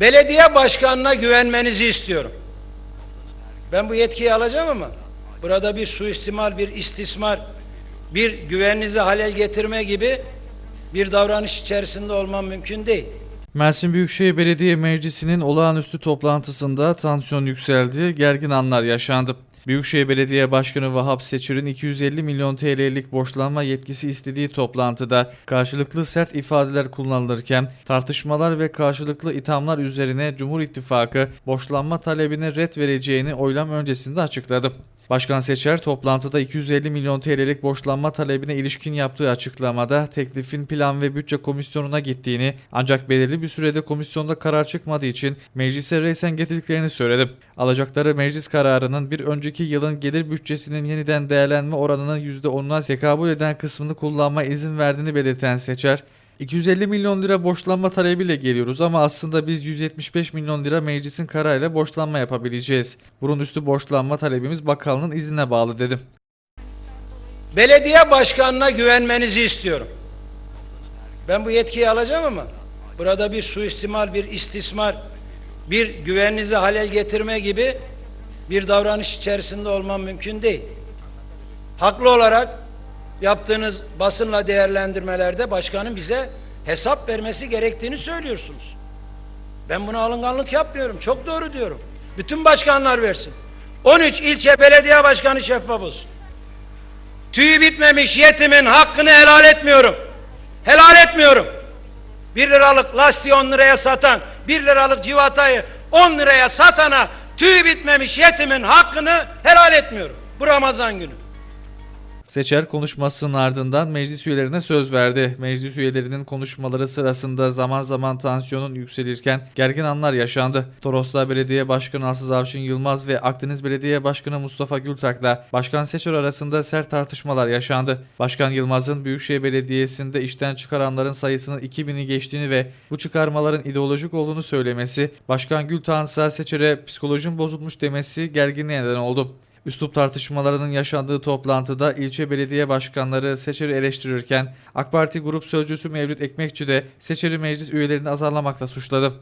belediye başkanına güvenmenizi istiyorum. Ben bu yetkiyi alacağım ama burada bir suistimal, bir istismar, bir güveninizi halel getirme gibi bir davranış içerisinde olmam mümkün değil. Mersin Büyükşehir Belediye Meclisi'nin olağanüstü toplantısında tansiyon yükseldi, gergin anlar yaşandı. Büyükşehir Belediye Başkanı Vahap Seçir'in 250 milyon TL'lik borçlanma yetkisi istediği toplantıda karşılıklı sert ifadeler kullanılırken tartışmalar ve karşılıklı ithamlar üzerine Cumhur İttifakı borçlanma talebine red vereceğini oylam öncesinde açıkladı. Başkan Seçer toplantıda 250 milyon TL'lik borçlanma talebine ilişkin yaptığı açıklamada teklifin Plan ve Bütçe Komisyonu'na gittiğini ancak belirli bir sürede komisyonda karar çıkmadığı için meclise reysen getirdiklerini söyledi. Alacakları meclis kararının bir önceki yılın gelir bütçesinin yeniden değerlenme oranının %10'una tekabül eden kısmını kullanma izin verdiğini belirten Seçer, 250 milyon lira borçlanma talebiyle geliyoruz ama aslında biz 175 milyon lira meclisin kararıyla borçlanma yapabileceğiz. Bunun üstü borçlanma talebimiz bakanlığın iznine bağlı dedim. Belediye başkanına güvenmenizi istiyorum. Ben bu yetkiyi alacağım ama burada bir suistimal, bir istismar, bir güveninizi halel getirme gibi bir davranış içerisinde olmam mümkün değil. Haklı olarak yaptığınız basınla değerlendirmelerde başkanın bize hesap vermesi gerektiğini söylüyorsunuz. Ben buna alınganlık yapmıyorum. Çok doğru diyorum. Bütün başkanlar versin. 13 ilçe belediye başkanı şeffaf olsun. Tüyü bitmemiş yetimin hakkını helal etmiyorum. Helal etmiyorum. Bir liralık lastiği 10 liraya satan, bir liralık civatayı 10 liraya satana tüyü bitmemiş yetimin hakkını helal etmiyorum. Bu Ramazan günü. Seçer konuşmasının ardından meclis üyelerine söz verdi. Meclis üyelerinin konuşmaları sırasında zaman zaman tansiyonun yükselirken gergin anlar yaşandı. Toroslar Belediye Başkanı Aslı Avşin Yılmaz ve Akdeniz Belediye Başkanı Mustafa Gültak'la Başkan Seçer arasında sert tartışmalar yaşandı. Başkan Yılmaz'ın Büyükşehir Belediyesi'nde işten çıkaranların sayısının 2000'i geçtiğini ve bu çıkarmaların ideolojik olduğunu söylemesi, Başkan Gültak'ın ise Seçer'e psikolojim bozulmuş demesi gerginliğe neden oldu. Üslup tartışmalarının yaşandığı toplantıda ilçe belediye başkanları Seçer'i eleştirirken AK Parti Grup Sözcüsü Mevlüt Ekmekçi de Seçer'i meclis üyelerini azarlamakla suçladı.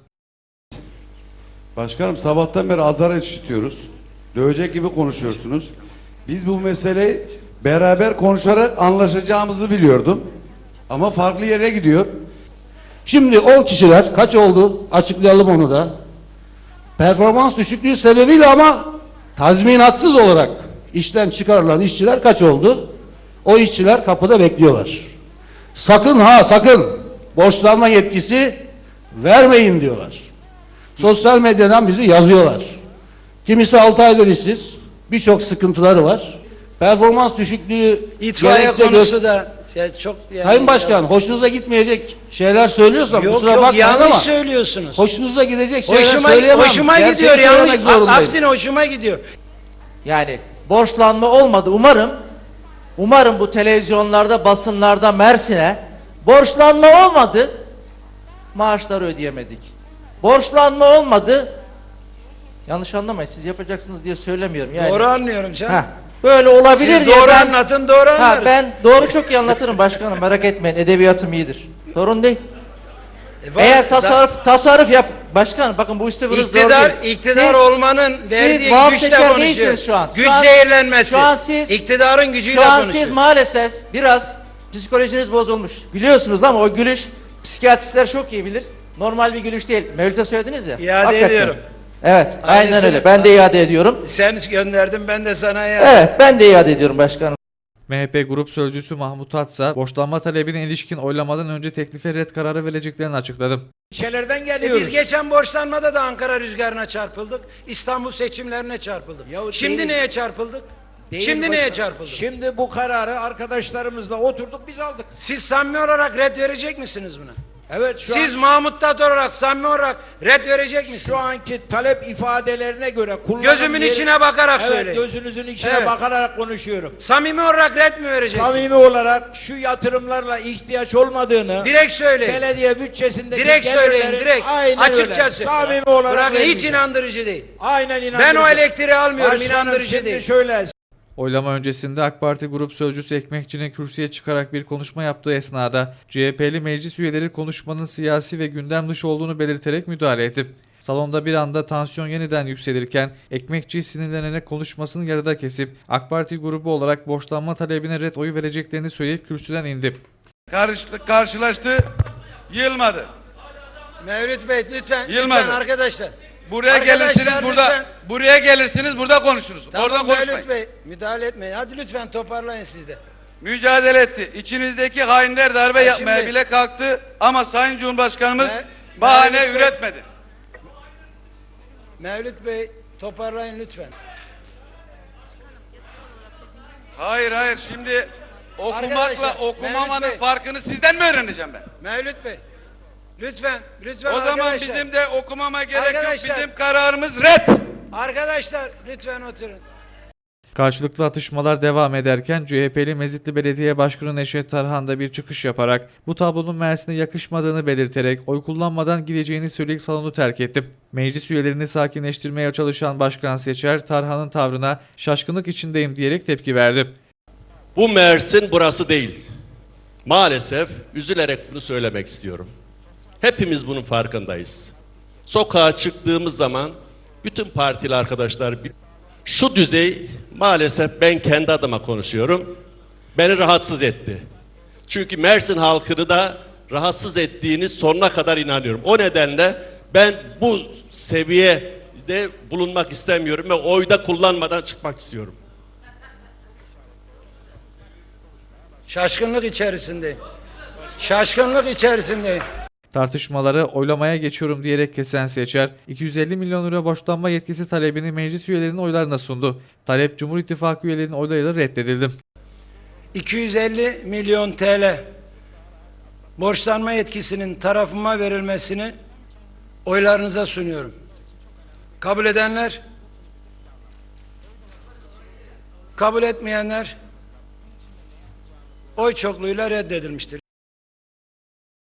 Başkanım sabahtan beri azar işitiyoruz. Dövecek gibi konuşuyorsunuz. Biz bu meseleyi beraber konuşarak anlaşacağımızı biliyordum. Ama farklı yere gidiyor. Şimdi o kişiler kaç oldu? Açıklayalım onu da. Performans düşüklüğü sebebiyle ama tazminatsız olarak işten çıkarılan işçiler kaç oldu? O işçiler kapıda bekliyorlar. Sakın ha sakın borçlanma yetkisi vermeyin diyorlar. Sosyal medyadan bizi yazıyorlar. Kimisi 6 aydır işsiz. Birçok sıkıntıları var. Performans düşüklüğü İtfaiye konusu da ya çok yani Sayın Başkan hoşunuza gitmeyecek şeyler söylüyorsam yok kusura yok bakmayın yanlış ama söylüyorsunuz. Hoşunuza gidecek şeyler hoşuma söyleyemem. hoşuma Gerçeği gidiyor yanlış. zorundayım. Aksine hoşuma gidiyor. Yani borçlanma olmadı. Umarım umarım bu televizyonlarda, basınlarda Mersin'e borçlanma olmadı. Maaşları ödeyemedik. Borçlanma olmadı. Yanlış anlamayın. Siz yapacaksınız diye söylemiyorum. Yani, Doğru anlıyorum canım. Heh, böyle olabilir Siz diye doğru ben, anlatın doğru ha, anlarız. ben doğru çok iyi anlatırım başkanım. Merak etmeyin. Edebiyatım iyidir. Sorun değil. E, var- Eğer tasarruf tasarruf yap başkan bakın bu istifiniz doğru İktidar, değil. iktidar Siz- olmanın siz verdiği vaat güçle konuşuyor. şu an. Şu Güç an- zehirlenmesi. şu an siz- İktidarın gücüyle Şu an konuşuyor. siz maalesef biraz psikolojiniz bozulmuş. Biliyorsunuz ama o gülüş psikiyatristler çok iyi bilir. Normal bir gülüş değil. Mevlüt'e söylediniz ya. İade hakikaten. ediyorum. Evet, aynen Ailesine- öyle. Ben de iade ediyorum. Sen gönderdin ben de sana ya. Evet, ben de iade ediyorum başkanım. MHP Grup Sözcüsü Mahmut Atsa, borçlanma talebine ilişkin oylamadan önce teklife red kararı vereceklerini açıkladı. ilçelerden E geliyoruz. biz geçen borçlanmada da Ankara rüzgarına çarpıldık. İstanbul seçimlerine çarpıldık. Yahu Şimdi değil. neye çarpıldık? Değil Şimdi başkanım. neye çarpıldık? Şimdi bu kararı arkadaşlarımızla oturduk biz aldık. Siz samimi olarak red verecek misiniz buna? Evet şu Siz an, Mahmut Tat olarak samimi olarak red verecek misiniz? şu anki talep ifadelerine göre Gözümün yeri- içine bakarak evet, söyleyin. gözünüzün içine Evet. bakarak konuşuyorum. Samimi olarak red mi vereceksiniz? Samimi olarak şu yatırımlarla ihtiyaç olmadığını Direkt söyleyin. belediye bütçesindeki direkt söyleyin direkt. aynen Açıkça öyle. Samimi olarak Bırakın hiç inandırıcı değil. Aynen inandırıcı. Ben o elektriği almıyorum Başkanım, inandırıcı değil. şöyle Oylama öncesinde AK Parti Grup Sözcüsü Ekmekçi'nin kürsüye çıkarak bir konuşma yaptığı esnada CHP'li meclis üyeleri konuşmanın siyasi ve gündem dışı olduğunu belirterek müdahale etti. Salonda bir anda tansiyon yeniden yükselirken Ekmekçi sinirlenerek konuşmasını yarıda kesip AK Parti grubu olarak borçlanma talebine red oyu vereceklerini söyleyip kürsüden indi. Karıştı, karşılaştı, yılmadı. Mevlüt Bey lütfen, Yılmadı. lütfen arkadaşlar. Buraya Arkadaşlar, gelirsiniz burada, lütfen. buraya gelirsiniz burada konuşuruz. Tamam, Oradan konuşmayın. Mevlüt Bey müdahale etmeyin. Hadi lütfen toparlayın siz de. Mücadele etti. İçinizdeki hainler darbe Ha, yapmaya şimdi- bile kalktı ama Sayın Cumhurbaşkanımız Me- bahane Mevlüt Bey- üretmedi. Mevlüt Bey toparlayın lütfen. Hayır hayır şimdi okumakla Arkadaşlar, okumamanın Bey. farkını sizden mi öğreneceğim ben? Mevlüt Bey lütfen lütfen O zaman arkadaşlar. bizim de okumama gerek Arkadaşlar. yok. Bizim kararımız red. Arkadaşlar lütfen oturun. Karşılıklı atışmalar devam ederken CHP'li Mezitli Belediye Başkanı Neşet Tarhan da bir çıkış yaparak bu tablonun Mersin'e yakışmadığını belirterek oy kullanmadan gideceğini söyleyip salonu terk etti. Meclis üyelerini sakinleştirmeye çalışan Başkan Seçer Tarhan'ın tavrına şaşkınlık içindeyim diyerek tepki verdi. Bu Mersin burası değil. Maalesef üzülerek bunu söylemek istiyorum. Hepimiz bunun farkındayız. Sokağa çıktığımız zaman bütün partili arkadaşlar şu düzey maalesef ben kendi adıma konuşuyorum. Beni rahatsız etti. Çünkü Mersin halkını da rahatsız ettiğini sonuna kadar inanıyorum. O nedenle ben bu seviyede bulunmak istemiyorum ve oyda kullanmadan çıkmak istiyorum. Şaşkınlık içerisindeyim. Şaşkınlık içerisindeyim. Tartışmaları oylamaya geçiyorum diyerek kesen Seçer, 250 milyon lira borçlanma yetkisi talebini meclis üyelerinin oylarına sundu. Talep Cumhur İttifakı üyelerinin oylarıyla reddedildi. 250 milyon TL borçlanma yetkisinin tarafıma verilmesini oylarınıza sunuyorum. Kabul edenler, kabul etmeyenler oy çokluğuyla reddedilmiştir.